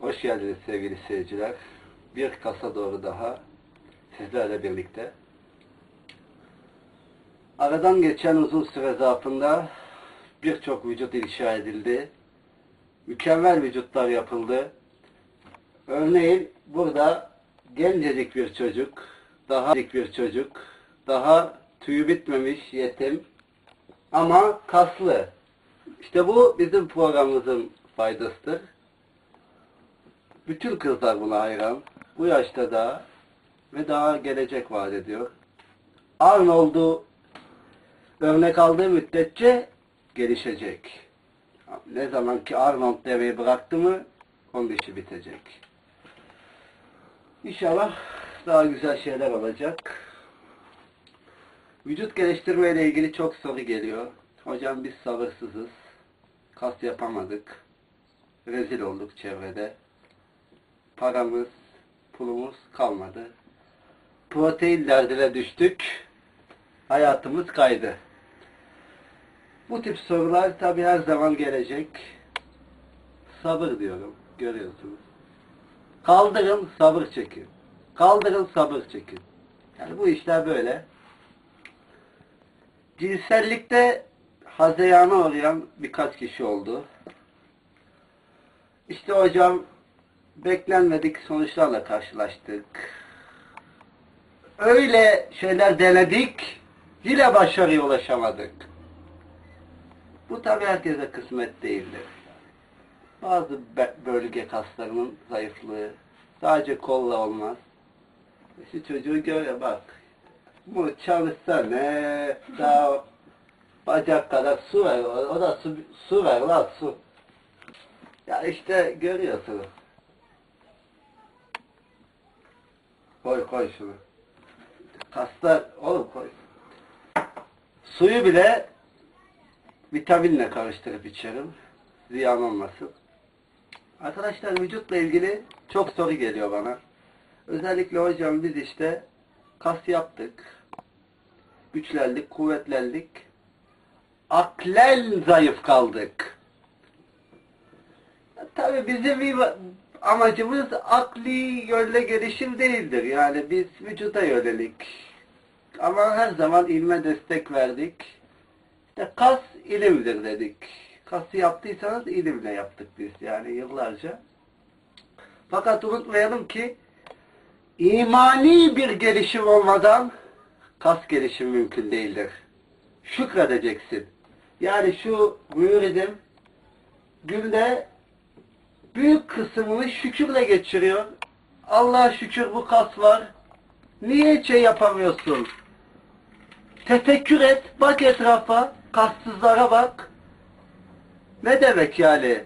Hoş geldiniz sevgili seyirciler. Bir kasa doğru daha sizlerle birlikte. Aradan geçen uzun süre zarfında birçok vücut inşa edildi. Mükemmel vücutlar yapıldı. Örneğin burada gencecik bir çocuk, daha bir çocuk, daha tüyü bitmemiş yetim ama kaslı. İşte bu bizim programımızın faydasıdır. Bütün kızlar buna hayran. Bu yaşta da ve daha gelecek vaat ediyor. Arnold'u örnek aldığı müddetçe gelişecek. Ne zaman ki Arnold demeyi bıraktı mı onun işi bitecek. İnşallah daha güzel şeyler olacak. Vücut geliştirme ile ilgili çok soru geliyor. Hocam biz sabırsızız. Kas yapamadık. Rezil olduk çevrede. Paramız, pulumuz kalmadı. Protein derdine düştük. Hayatımız kaydı. Bu tip sorular tabi her zaman gelecek. Sabır diyorum. Görüyorsunuz. Kaldırın, sabır çekin. Kaldırın, sabır çekin. Yani bu işler böyle. Cinsellikte hazeyana uğrayan birkaç kişi oldu. İşte hocam beklenmedik sonuçlarla karşılaştık. Öyle şeyler denedik, yine başarıya ulaşamadık. Bu tabi herkese kısmet değildir. Bazı bölge kaslarının zayıflığı sadece kolla olmaz. Şu çocuğu göre bak. Bu çalışsa ne daha bacak kadar su ver. O da su, su ver lan su. Ya işte görüyorsunuz. Koy koy şunu. Kaslar oğlum koy. Suyu bile vitaminle karıştırıp içerim. Ziyan olmasın. Arkadaşlar vücutla ilgili çok soru geliyor bana. Özellikle hocam biz işte kas yaptık. Güçlendik, kuvvetlendik. Aklen zayıf kaldık. Tabii bizim bir amacımız akli yönle gelişim değildir. Yani biz vücuda yönelik. Ama her zaman ilme destek verdik. İşte kas ilimdir dedik. Kası yaptıysanız ilimle yaptık biz yani yıllarca. Fakat unutmayalım ki imani bir gelişim olmadan kas gelişim mümkün değildir. Şükredeceksin. Yani şu müridim günde büyük kısmını şükürle geçiriyor. Allah şükür bu kas var. Niye şey yapamıyorsun? Tefekkür et, bak etrafa, kassızlara bak. Ne demek yani?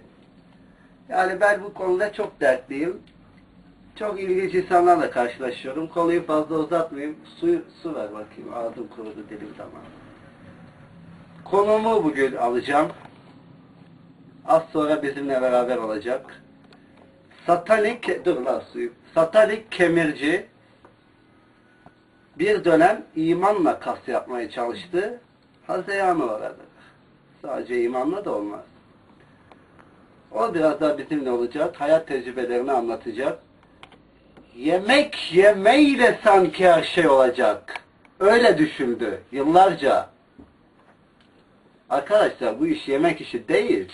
Yani ben bu konuda çok dertliyim. Çok ilginç insanlarla karşılaşıyorum. Konuyu fazla uzatmayayım. Su, su ver bakayım. Ağzım kurudu, dilim tamam. Konumu bugün alacağım. Az sonra bizimle beraber olacak. Satanik, dur lan suyu. Satanik kemirci bir dönem imanla kas yapmaya çalıştı. Hazeyanı uğradı. Sadece imanla da olmaz. O biraz daha bizimle olacak. Hayat tecrübelerini anlatacak. Yemek yemeyle sanki her şey olacak. Öyle düşündü yıllarca. Arkadaşlar bu iş yemek işi değil.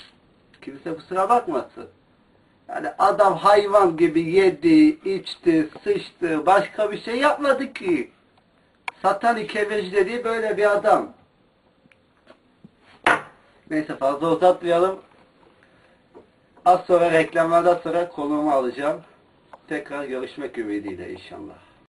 Kimse kusura bakmasın. Yani adam hayvan gibi yedi, içti, sıçtı, başka bir şey yapmadı ki. Satan kemirci dediği böyle bir adam. Neyse fazla uzatmayalım. Az sonra reklamlardan sonra konuğumu alacağım. Tekrar görüşmek ümidiyle inşallah.